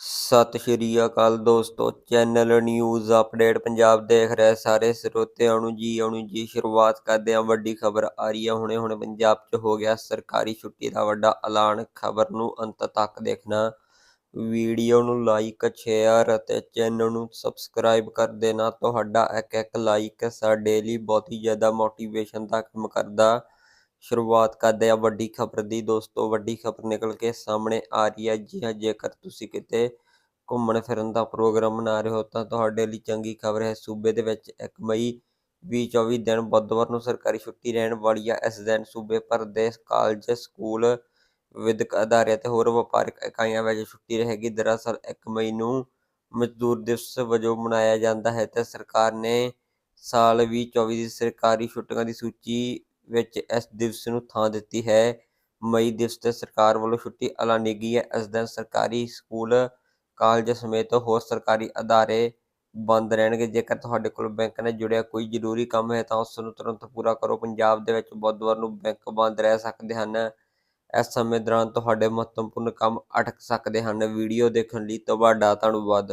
ਸਤਿ ਸ਼੍ਰੀ ਅਕਾਲ ਦੋਸਤੋ, channel news update Punjab ਦੇਖ ਰਹੇ ਸਾਰੇ ਸਰੋਤਿਆਂ ਨੂੰ ਜੀ, ਆਉਣ ਜੀ, ਸ਼ੁਰੂਆਤ ਕਰਦੇ ਹਾਂ ਵੱਡੀ ਖਬਰ ਆ ਰਹੀ ਹੈ। ਹੁਣੇ ਹੁਣੇ ਪੰਜਾਬ 'ਚ ਹੋ ਗਿਆ ਸਰਕਾਰੀ ਛੁੱਟੀ ਦਾ ਵੱਡਾ ਐਲਾਨ, ਖਬਰ ਨੂੰ ਅੰਤ ਤੱਕ ਦੇਖਣਾ। ਵੀਡੀਓ ਨੂੰ ਲਾਈਕ, ਸ਼ੇਅਰ ਅਤੇ ਚੈਨਲ ਨੂੰ ਸਬਸਕ੍ਰਾਈਬ ਕਰ ਦੇਣਾ। ਤੁਹਾਡਾ ਇੱਕ ਇੱਕ ਲਾਈਕ ਸਾਡੇ ਲਈ ਬਹੁਤ ਹੀ ਜ਼ਿਆਦਾ ਮੋਟੀਵੇਸ਼ਨ ਦਾ ਕੰਮ ਕਰਦਾ। ਸ਼ੁਰੂਆਤ ਕਰਦੇ ਆ ਵੱਡੀ ਖਬਰ ਦੀ। ਦੋਸਤੋ, ਵੱਡੀ ਖਬਰ ਨਿਕਲ ਕੇ ਸਾਹਮਣੇ ਆ ਰਹੀ ਹੈ ਜੀ। ਹਾਂ ਜੇਕਰ ਤੁਸੀਂ ਕਿਤੇ ਘੁੰਮਣ ਫਿਰਨ ਦਾ ਪ੍ਰੋਗਰਾਮ ਬਣਾ ਰਹੇ ਹੋ ਤਾਂ ਤੁਹਾਡੇ ਲਈ ਚੰਗੀ ਖਬਰ ਹੈ। ਸੂਬੇ ਦੇ ਵਿੱਚ 1 ਮਈ 2024 ਦਿਨ ਬੁੱਧਵਾਰ ਨੂੰ ਸਰਕਾਰੀ ਛੁੱਟੀ ਰਹਿਣ ਵਾਲੀ ਹੈ। ਇਸ ਦਿਨ ਸੂਬੇ ਭਰ ਦੇ ਕਾਲਜ, ਸਕੂਲ, ਵਿਦਿਅਕ ਅਦਾਰੇ ਅਤੇ ਹੋਰ ਵਪਾਰਕ ਇਕਾਈਆਂ ਵਿੱਚ ਛੁੱਟੀ ਰਹੇਗੀ। ਦਰਅਸਲ 1 ਮਈ ਨੂੰ ਮਜ਼ਦੂਰ ਦਿਵਸ ਵਜੋਂ ਮਨਾਇਆ ਜਾਂਦਾ ਹੈ ਤੇ ਸਰਕਾਰ ਨੇ ਸਾਲ 2024 ਦੀ ਸਰਕਾਰੀ ਛੁੱਟੀਆਂ ਦੀ ਸੂਚੀ ਵਿੱਚ ਇਸ ਦਿਵਸ ਨੂੰ ਥਾਂ ਦਿੱਤੀ ਹੈ। ਮਈ ਦਿਵਸ ਤੇ ਸਰਕਾਰ ਵੱਲੋਂ ਛੁੱਟੀ ਐਲਾਨੀ ਗਈ ਹੈ। ਇਸ ਦਿਨ ਸਰਕਾਰੀ ਸਕੂਲ, ਕਾਲਜ ਸਮੇਤ ਹੋਰ ਸਰਕਾਰੀ ਅਦਾਰੇ ਬੰਦ ਰਹਿਣਗੇ। ਜੇਕਰ ਤੁਹਾਡੇ ਕੋਲ ਬੈਂਕ ਨਾਲ ਜੁੜਿਆ ਕੋਈ ਜ਼ਰੂਰੀ ਕੰਮ ਹੈ ਤਾਂ ਉਸ ਨੂੰ ਤੁਰੰਤ ਪੂਰਾ ਕਰੋ। ਪੰਜਾਬ ਦੇ ਵਿੱਚ ਬੁੱਧਵਾਰ ਨੂੰ ਬੈਂਕ ਬੰਦ ਰਹਿ ਸਕਦੇ ਹਨ। ਇਸ ਸਮੇਂ ਦੌਰਾਨ ਤੁਹਾਡੇ ਮਹੱਤਵਪੂਰਨ ਕੰਮ ਅਟਕ ਸਕਦੇ ਹਨ। ਵੀਡੀਓ ਦੇਖਣ ਲਈ ਤੁਹਾਡਾ ਧੰਨਵਾਦ।